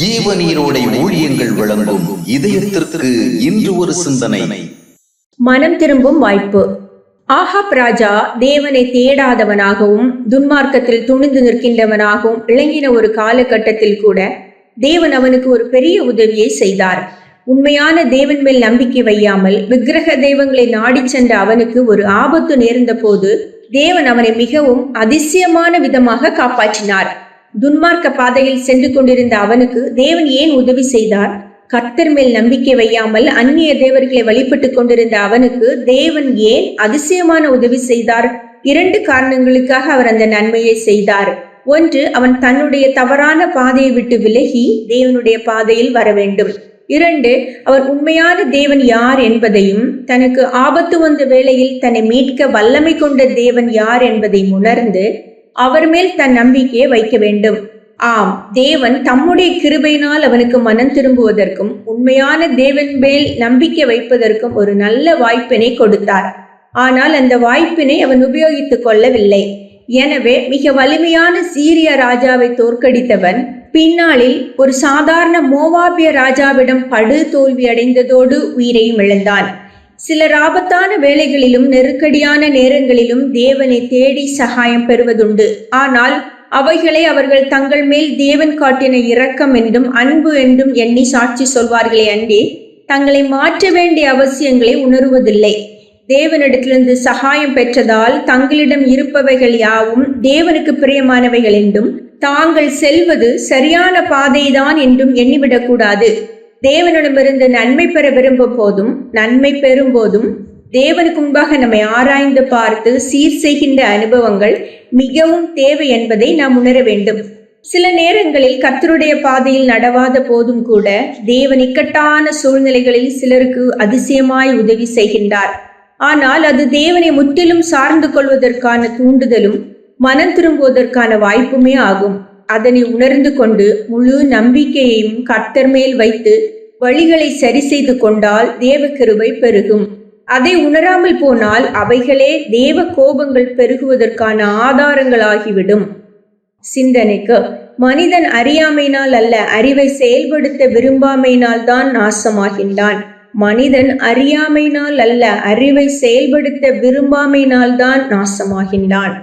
ஜீவநீரோடை ஊழியங்கள் வழங்கும் இதயத்திற்கு இன்று ஒரு சிந்தனை. மனம் திரும்பும் வாய்ப்பு. ஆஹாப் ராஜா தேவனை தேடாதவனாகவும் துன்மார்க்கத்தில் துணிந்து நிற்கின்றவனாகவும் விளங்கின ஒரு காலகட்டத்தில் கூட தேவன் அவனுக்கு ஒரு பெரிய உதவியை செய்தார். உண்மையான தேவன் மேல் நம்பிக்கை வையாமல் விக்கிரக தெய்வங்களை நாடி சென்ற அவனுக்கு ஒரு ஆபத்து நேர்ந்த போது தேவன் அவனை மிகவும் அதிசயமான விதமாக காப்பாற்றினார். துன்மார்க்க பாதையில் சென்று கொண்டிருந்த அவனுக்கு தேவன் ஏன் உதவி செய்தார்? கர்த்தர் மேல் நம்பிக்கை வையாமல் அந்நிய தேவர்களை வழிபட்டுக் கொண்டிருந்த அவனுக்கு தேவன் ஏன் அதிசயமான உதவி செய்தார்? இரண்டு காரணங்களுக்காக அவர் அந்த நன்மையை செய்தார். ஒன்று அவன் தன்னுடைய தவறான பாதையை விட்டு விலகி தேவனுடைய பாதையில் வர வேண்டும். இரண்டு அவர் உண்மையான தேவன் யார் என்பதையும் தனக்கு ஆபத்து வந்த வேளையில் தன்னை மீட்க வல்லமை கொண்ட தேவன் யார் என்பதையும் உணர்ந்து அவர் மேல் தன் நம்பிக்கையை வைக்க வேண்டும். ஆம் தேவன் தம்முடைய கிருபையினால் அவனுக்கு மனம் திரும்புவதற்கும் உண்மையான தேவன் மேல் நம்பிக்கை வைப்பதற்கும் ஒரு நல்ல வாய்ப்பினை கொடுத்தார். ஆனால் அந்த வாய்ப்பினை அவன் உபயோகித்துக் கொள்ளவில்லை. எனவே மிக வலிமையான சீரிய ராஜாவை தோற்கடித்தவன் பின்னாளில் ஒரு சாதாரண மோவாபிய ராஜாவிடம் படு தோல்வி அடைந்ததோடு உயிரையும் இழந்தான். சிலர் ஆபத்தான வேலைகளிலும் நெருக்கடியான நேரங்களிலும் தேவனை தேடி சகாயம் பெறுவதுண்டு. ஆனால் அவைகளை அவர்கள் தங்கள் மேல் தேவன் காட்டின இரக்கம் என்றும் அன்பு என்றும் எண்ணி சாட்சி சொல்வார்களே அன்றி தங்களை மாற்ற வேண்டிய அவசியங்களை உணருவதில்லை. தேவனிடத்திலிருந்து சகாயம் பெற்றதால் தங்களிடம் இருப்பவைகள் யாவும் தேவனுக்கு பிரியமானவைகள் என்றும் தாங்கள் செல்வது சரியான பாதைதான் என்றும் எண்ணிவிடக்கூடாது. தேவனிடமிருந்து நன்மை பெற விரும்பும் போதும் நன்மை பெறும் போதும் தேவனுக்கு முன்பாக நம்மை ஆராய்ந்து பார்த்து சீர் செய்கின்ற அனுபவங்கள் மிகவும் தேவை என்பதை நாம் உணர வேண்டும். சில நேரங்களில் கர்த்தருடைய பாதையில் நடவாத போதும் கூட தேவன் இக்கட்டான சூழ்நிலைகளில் சிலருக்கு அதிசயமாய் உதவி செய்கின்றார். ஆனால் அது தேவனை முற்றிலும் சார்ந்து கொள்வதற்கான தூண்டுதலும் மனம் திரும்புவதற்கான வாய்ப்புமே ஆகும். அதனை உணர்ந்து கொண்டு முழு நம்பிக்கையையும் கர்த்தர் மேல் வைத்து வழிகளை சரி செய்து கொண்டால் தேவ கிருபை பெருகும். அதை உணராமல் போனால் அவைகளே தேவ கோபங்கள் பெருகுவதற்கான ஆதாரங்களாகிவிடும். சிந்தனைக்கு மனிதன் அறியாமையினால் அல்ல அறிவை செயல்படுத்த விரும்பாமையினால் தான் நாசமாகின்றான். மனிதன் அறியாமையினால் அல்ல அறிவை செயல்படுத்த விரும்பாமையினால் தான் நாசமாகின்றான்.